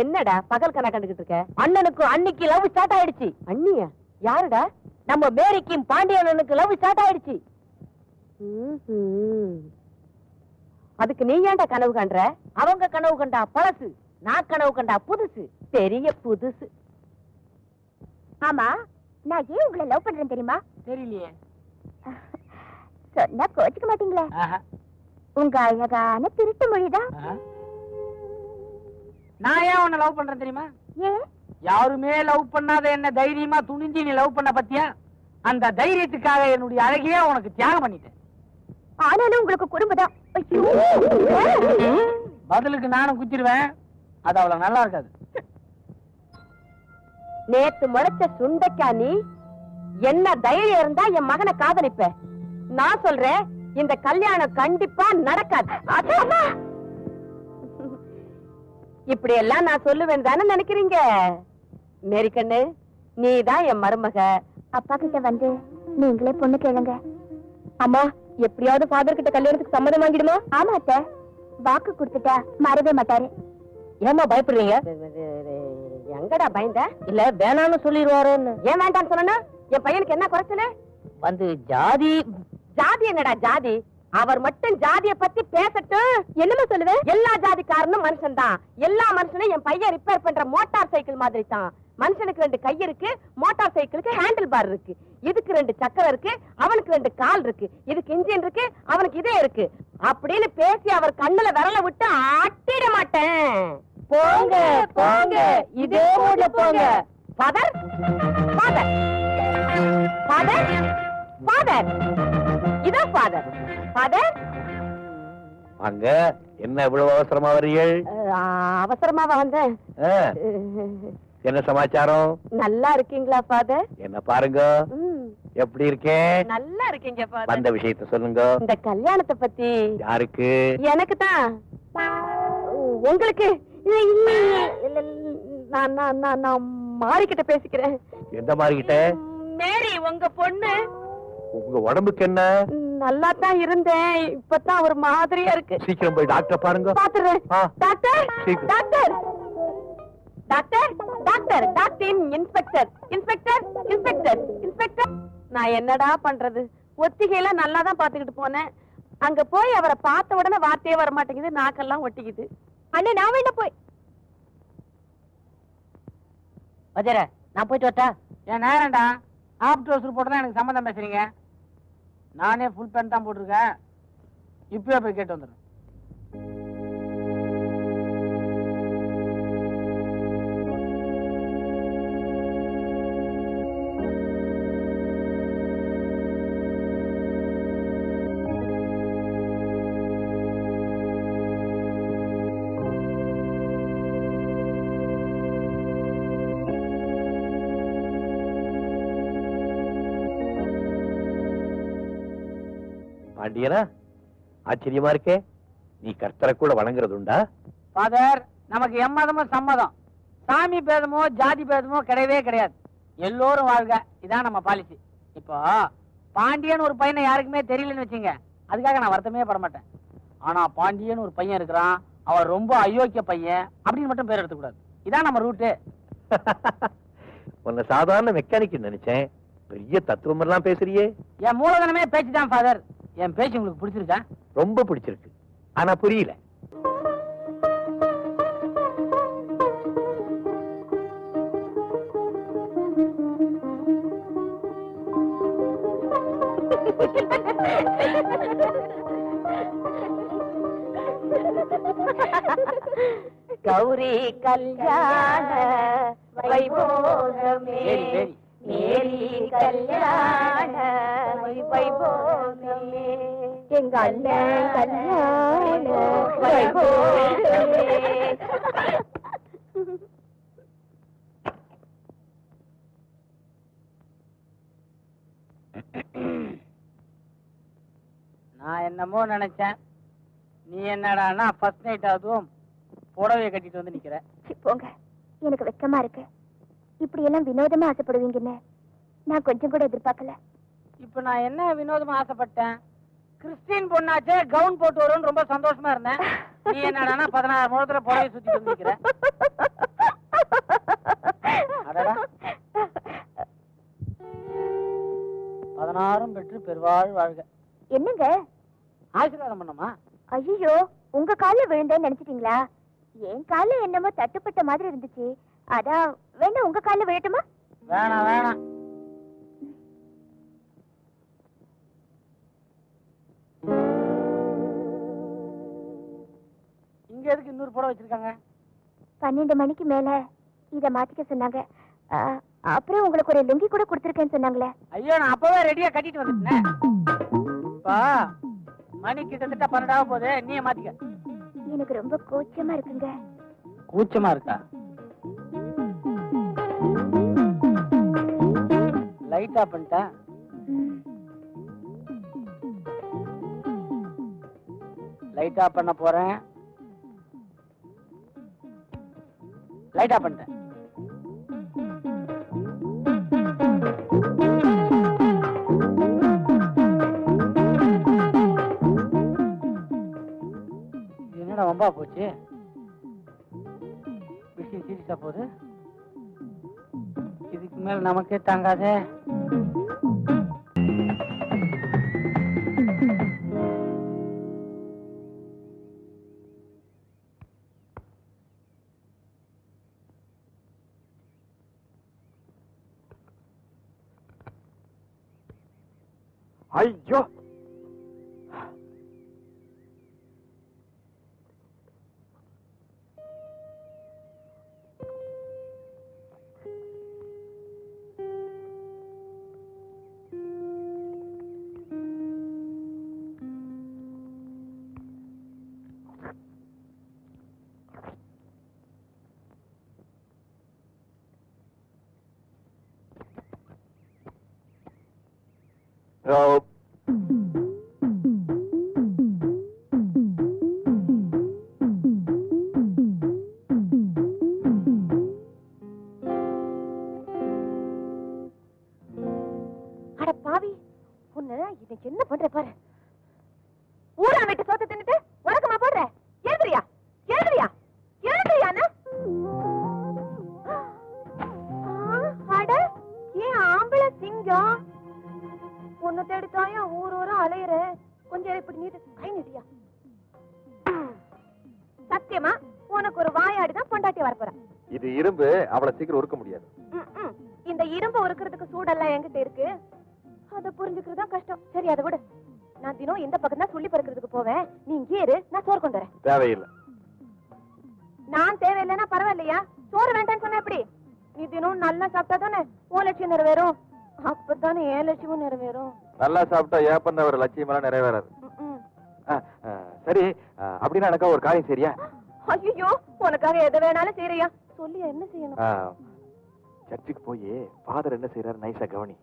என்னடா பகல் கணக்கு கண்டுகிட்டு இருக்க? அண்ணனுக்கு அன்னைக்கு லவ் ஸ்டார்ட் ஆயிடுச்சு. அண்ணியா? யாருடா? நம்ம மேரிக்கும் பாண்டியனுக்கு லவ் ஸ்டார்ட் ஆயிடுச்சு. அதுக்கு நீ ஏன்டா கனவு கண்ற? அவங்க கனவு கண்டா பழசு நான் கனவு கண்டா புதுசு பெரிய புதுசு. ஆமா நான் ஏன் உங்களை லவ் பண்றேன் தெரியுமா? தெரியலையே. சொன்னா கோச்சுக்க மாட்டீங்களே. உங்க அழகான திருட்டு மொழிதான். நான் ஏன் உன்னை லவ் பண்றேன் தெரியுமா? யாருமே லவ் பண்ணாத என்ன தைரியமா துணிஞ்சு நீ லவ் பண்ண பத்தியா? அந்த தைரியத்துக்காக என்னுடைய அழகையே உனக்கு தியாகம் பண்ணிட்டேன். ஆனாலும் உங்களுக்கு ஐயோ. பதிலுக்கு நானும் குத்திடுவேன். அது அவ்வளவு நல்லா இருக்காது. நேத்து முளைச்ச சுண்டைக்கா நீ? என்ன தைரியம் இருந்தா என் மகனை காதலிப்ப. நான் சொல்றேன் இந்த கல்யாணம் கண்டிப்பா நடக்காது. இப்படி எல்லாம் நான் சொல்லுவேன் தானே நினைக்கிறீங்க? மேரிக்கண்ணு நீதான் என் மருமக. அப்பா கிட்ட வந்து நீங்களே பொண்ணு கேளுங்க. அம்மா எப்படியாவது ஃபாதர் கிட்ட கல்யாணத்துக்கு சம்மதம் வாங்கிடுமா? ஆமா அத்தை. வாக்கு கொடுத்துட்டா மறவே மாட்டாரு. ஏமா பயப்படுறீங்க? எங்கடா பயந்த? இல்ல வேணாம்னு சொல்லிடுவாரோன்னு. ஏன் வேண்டாம்னு சொல்லணும் என் பையனுக்கு என்ன குறைச்சல? வந்து ஜாதி ஜாதி என்னடா ஜாதி? அவர் மட்டும் ஜாதிய பத்தி பேசட்டும். என்னமா சொல்லுவேன் எல்லா ஜாதிக்காரனும் மனுஷன் தான் எல்லா மனுஷனும் என் பையன் ரிப்பேர் பண்ற மோட்டார் சைக்கிள் மாதிரி தான் மனுஷனுக்கு ரெண்டு கை இருக்கு மோட்டார் சைக்கிளுக்கு ஹேண்டில் பார் இருக்கு. இதுக்கு ரெண்டு சக்கரம் இருக்கு அவனுக்கு ரெண்டு கால் இருக்கு. இதுக்கு இன்ஜின் இருக்கு அவனுக்கு இதே இருக்கு. அப்படின்னு பேசி அவர் கண்ணுல விரல விட்டு ஆட்டிட மாட்டேன். போங்க போங்க. இதே மூட்ல போங்க. ஃபாதர் ஃபாதர் ஃபாதர் ஃபாதர் இதோ ஃபாதர் ஃபாதர் அங்க என்ன இவ்வளவு அவசரமா வரீர்கள் அவசரமாவா வந்தேன். என்ன சமாச்சாரம்? நல்லா இருக்கீங்களா ஃபாதர் என்ன பாருங்க. எப்படி இருக்கேன்? நல்லா இருக்கீங்க ஃபாதர் வந்த விஷயத்த சொல்லுங்க. இந்த கல்யாணத்தை பத்தி யாருக்கு? எனக்கு தான். உங்களுக்கு? இல்ல, இல்ல, நான் நான் நான் மாறிக்கிட்ட பேசிக்கிறேன். எந்த மாதிரி கிட்ட மேரி உங்க பொண்ணு. உங்க உடம்புக்கு என்ன? நல்லா தான் இருந்தேன். இப்பதான் ஒரு மாதிரியா இருக்கு. சீக்கிரம் போய் டாக்டர் பாருங்க. பாத்துறேன். Doctor. Doctor! Doctor! Doctor! Doctor inspector. Inspector! Inspector! Inspector! நான் என்னடா பண்றது? ஒத்திகையில நல்லா தான் பாத்துக்கிட்டு போனேன். அங்க போய் அவரை பார்த்த உடனே வார்த்தையே வர மாட்டேங்குது. நாக்கெல்லாம் ஒட்டிக்குது. அண்ணே நான் வேணா போய் வஜர நான் போயிட்டு வரட்டா? என் நேரம்டா. ஆப்ட் ட்ரௌசர் போட்டு எனக்கு சம்மந்தம் பேசுறீங்க. நானே ஃபுல் பேண்ட் தான் போட்டிருக்கேன். இப்பயே போய் கேட்டு வந்துடுறேன். பாண்டியனா? ஆச்சரியமா இருக்கே. நீ கர்த்தரை கூட வணங்குறது உண்டா ஃபாதர் நமக்கு எம்மதமும் சம்மதம். சாமி பேதமோ ஜாதி பேதமோ கிடையவே கிடையாது. எல்லோரும் வாழ்க. இதான் நம்ம பாலிசி இப்போ பாண்டியன் ஒரு பையனை யாருக்குமே தெரியலன்னு வச்சுங்க. அதுக்காக நான் வருத்தமே பட மாட்டேன். ஆனா பாண்டியன் ஒரு பையன் இருக்கிறான். அவன் ரொம்ப அயோக்கிய பையன். அப்படின்னு மட்டும் பேர் எடுத்துக்கூடாது. இதான் நம்ம ரூட்டு உன்னை சாதாரண மெக்கானிக் நினைச்சேன். பெரிய தத்துவம் எல்லாம் பேசுறியே. என் மூலதனமே பேச்சு தான் ஃபாதர் என் பேச்சு உங்களுக்கு பிடிச்சிருக்கா? ரொம்ப பிடிச்சிருக்கு. ஆனா புரியல. கௌரி கல்யாண வைபோகமே. மேரி கல்யாண வைபோகமே எங்க அண்ணன் கல்யாண வைபோகமே நான் என்னமோ நினைச்சேன். நீ என்னடான்னா ஃபர்ஸ்ட் நைட் அதுவும் புடவைய கட்டிட்டு வந்து நிக்கிற. போங்க. எனக்கு வெக்கமா இருக்கு. இப்படி எல்லாம் வினோதமா ஆசைப்படுவீங்கன்னு நான் கொஞ்சம் கூட எதிர்பார்க்கல. இப்ப நான் என்ன வினோதமா ஆசைப்பட்டேன்? கிறிஸ்டின் பொண்ணாச்சே கவுன் போட்டு வரும்னு ரொம்ப சந்தோஷமா இருந்தேன். நீ என்னடான்னா பதினாறு முகத்துல புடவை சுத்தி வந்துக்கிற. பதினாறும் பெற்று பெருவாழ் வாழ்க. என்னங்க? ஆசீர்வாதம் பண்ணமா ஐயோ உங்க கால்ல விழுந்தேன்னு நினைச்சிட்டீங்களா? என் கால்ல என்னமோ தட்டுப்பட்ட மாதிரி இருந்துச்சு. அதான் வேணா உங்க கால்ல விழட்டுமா? வேணாம் வேணாம் இங்க எதுக்கு இன்னொரு புடவை வச்சிருக்காங்க? பன்னெண்டு மணிக்கு மேல இத மாத்திக்க சொன்னாங்க. ஆ, அப்புறம் உங்களுக்கு ஒரு லுங்கி கூட கொடுத்துருக்கேன்னு சொன்னாங்களே. ஐயோ நான் அப்பவே ரெடியா கட்டிட்டு வந்துட்டேன். இப்பா மணி கிட்டத்தட்ட பன்னெண்டாக போகுது. நீ மாத்திக்க. எனக்கு ரொம்ப கூச்சமா இருக்குங்க. கூச்சமா இருக்கா? லைட் ஆஃப் பண்ணிட்டேன். லைட்டா ஆஃப் பண்ண போறேன். லைட் ஆஃப் பண்ணிட்டேன். என்னடா வம்பா போச்சு? விஷயம் சீரியஸா போகுது? இதுக்கு நமக்கே தாங்காதே. ஐயோ! Help. அட பாவி என்ன பண்ற பாரு? ஊரா விட்டு சோத்த தின்னுட்டு உனக்குமா போடுற? எழுதுறியா எழுதுறியா எழுதுறியானா அட ஏன் ஆம்பளை சிங்கம்? உன்னை தேடித்தாயா? ஊர் ஊரா அலையுற. கொஞ்சம் இப்படி நீட்டு. கை நீட்டியா? சத்தியமா? உனக்கு ஒரு வாயாடி தான் பொண்டாட்டி வரப்போறேன். இது இரும்பு அவளை சீக்கிரம் உருக்க முடியாது. இந்த இரும்பு உருக்குறதுக்கு சூடெல்லாம் என்கிட்ட இருக்கு. அத புரிஞ்சுக்கிறது தான் கஷ்டம். சரி அதை விடு. நான் தினம் இந்த பக்கம் தான் சொல்லி பறக்கிறதுக்கு போவேன். நீ இங்கே இரு. நான் சோறு கொண்டு வரேன். தேவையில்லை. நான் தேவையில்லைன்னா பரவாயில்லையா? சோறு வேண்டாம்னு சொன்ன எப்படி? நீ தினம் நல்லா சாப்பிட்டா தானே? உன் லட்சியம் நிறைவேறும் அப்பதானே என் லட்சியமும் நிறைவேறும்? நல்லா சாப்பிட்டா ஏன் பண்ண ஒரு லட்சியம் எல்லாம் நிறைவேறாது சரி அப்படின்னா எனக்கா ஒரு காரியம் சரியா ஐயோ உனக்காக எதை வேணாலும் செய்யறியா சொல்லி என்ன செய்யணும்? சர்ச்சுக்கு போய் ஃபாதர் என்ன செய்யறாரு நைஸா கவனி.